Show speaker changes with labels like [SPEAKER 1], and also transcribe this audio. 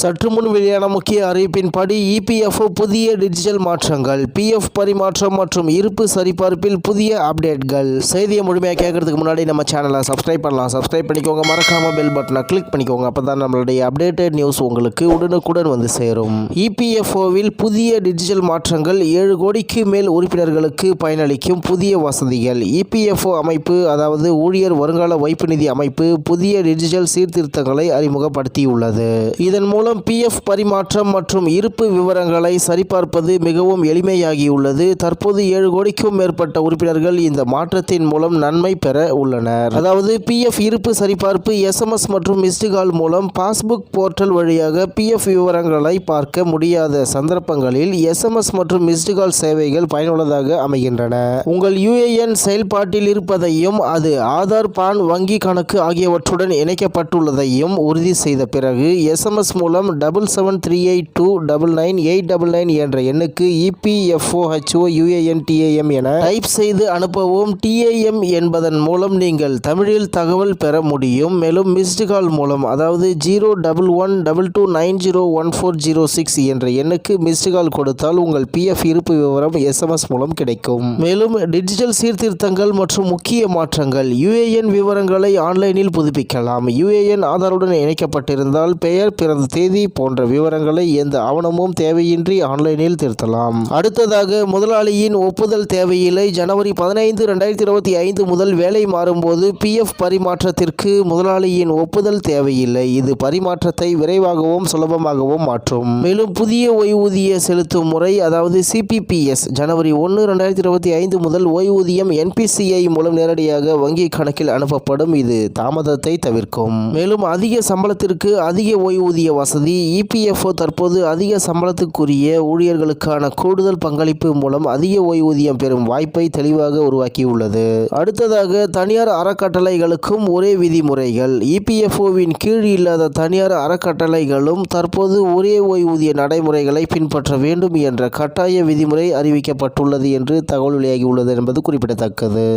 [SPEAKER 1] சற்று முன் வெளியான முக்கிய அறிவிப்பின்படி இபிஎஃப்ஓ புதிய டிஜிட்டல் மாற்றங்கள் பிஎஃப் பரிமாற்றம் மற்றும் இருப்பு சரிபார்ப்பில் புதிய அப்டேட்கள் செய்தியை முழுமையாக கேட்கறதுக்கு முன்னாடி நம்ம சேனலை சப்ஸ்கிரைப் பண்ணலாம். சப்ஸ்கிரைப் பண்ணிக்கோங்க. மறக்காம பெல் பட்டனை கிளிக் பண்ணிக்கோங்க. அப்போ தான் நம்மளுடைய அப்டேட்டட் நியூஸ் உங்களுக்கு உடனுக்குடன் வந்து சேரும். இபிஎஃப்ஓவில் புதிய டிஜிட்டல் மாற்றங்கள் ஏழு கோடிக்கு மேல் உறுப்பினர்களுக்கு பயனளிக்கும் புதிய வசதிகள். இபிஎஃப்ஓ அமைப்பு அதாவது ஊழியர் வருங்கால வைப்பு நிதி அமைப்பு புதிய டிஜிட்டல் சீர்திருத்தங்களை அறிமுகப்படுத்தியுள்ளது. இதன் மூலம் பிஎஃப் பரிமாற்றம் மற்றும் இருப்பு விவரங்களை சரிபார்ப்பது மிகவும் எளிமையாகியுள்ளது. தற்போது ஏழு கோடிக்கும் மேற்பட்ட உறுப்பினர்கள் இந்த மாற்றத்தின் மூலம் நன்மை பெற உள்ளனர். அதாவது பிஎஃப் இருப்பு சரிபார்ப்பு எஸ்எம்எஸ் மற்றும் மிஸ்டு கால் மூலம் பாஸ்புக் போர்ட்டல் வழியாக பிஎஃப் விவரங்களை பார்க்க முடியாத சந்தர்ப்பங்களில் எஸ்எம்எஸ் மற்றும் மிஸ்டு கால் சேவைகள் பயனுள்ளதாக அமைகின்றன. உங்கள் யுஏஎன் செயல்பாட்டில் இருப்பதையும் அது ஆதார் பான் வங்கி கணக்கு ஆகியவற்றுடன் இணைக்கப்பட்டுள்ளதையும் உறுதி செய்த பிறகு எஸ்எம்எஸ் மூலம் double seven three eight two double nine eight double nine என்ற எண்ணுக்கு இபிஎஃப்ஓ ஹெச்ஓ யுஏஎன் டிஏஎம் என டைப் செய்து அனுப்பவும் டிஏஎம் என்பதன் மூலம் நீங்கள் தமிழில் தகவல் பெற முடியும். மேலும் மிஸ்டு கால் மூலம் அதாவது zero double one double two nine zero one four zero six என்ற எண்ணுக்கு மிஸ்டு கால் கொடுத்தால் உங்கள் பிஎஃப் இருப்பு விவரம் எஸ்எம்எஸ் மூலம் கிடைக்கும். மேலும் டிஜிட்டல் சீர்திருத்தங்கள் மற்றும் முக்கிய மாற்றங்கள் யுஏஎன் விவரங்களை ஆன்லைனில் புதுப்பிக்கலாம். யுஏஎன் ஆதாருடன் இணைக்கப்பட்டிருந்தால் பெயர் பிறந்த தேதி போன்ற விவரங்களை எந்த ஆவணமும் தேவையின்றி ஆன்லைனில் திருத்தலாம். அடுத்ததாக முதலாளியின் ஒப்புதல் தேவையில்லை. ஜனவரி பதினைந்து ரெண்டாயிரத்தி இருபத்தி ஐந்து முதல் வேலை மாறும்போது பிஎஃப் பரிமாற்றத்திற்கு முதலாளியின் ஒப்புதல் தேவையில்லை. இது பரிமாற்றத்தை விரைவாகவும் சுலபமாகவும் மாற்றும். மேலும் புதிய ஓய்வூதிய செலுத்தும் முறை அதாவது சிபிபிஎஸ் ஜனவரி ஒன்று ரெண்டாயிரத்தி இருபத்தி ஐந்து முதல் ஓய்வூதியம் என்பிசிஐ மூலம் நேரடியாக வங்கி கணக்கில் அனுப்பப்படும். இது தாமதத்தை தவிர்க்கும். மேலும் அதிக சம்பளத்திற்கு அதிக ஓய்வூதிய வசதி இபிஎஃப்ஓ தற்போது அதிக சம்பளத்துக்குரிய ஊழியர்களுக்கான கூடுதல் பங்களிப்பு மூலம் அதிக ஓய்வூதியம் பெறும் வாய்ப்பை தெளிவாக உருவாக்கியுள்ளது. அடுத்ததாக தனியார் அறக்கட்டளைகளுக்கும் ஒரே விதிமுறைகள். இபிஎஃப்ஓவின் கீழ் இல்லாத தனியார் அறக்கட்டளைகளும் தற்போது ஒரே ஓய்வூதிய நடைமுறைகளை பின்பற்ற வேண்டும் என்ற கட்டாய விதிமுறை அறிவிக்கப்பட்டுள்ளது என்று தகவல் வெளியாகியுள்ளது என்பது குறிப்பிடத்தக்கது.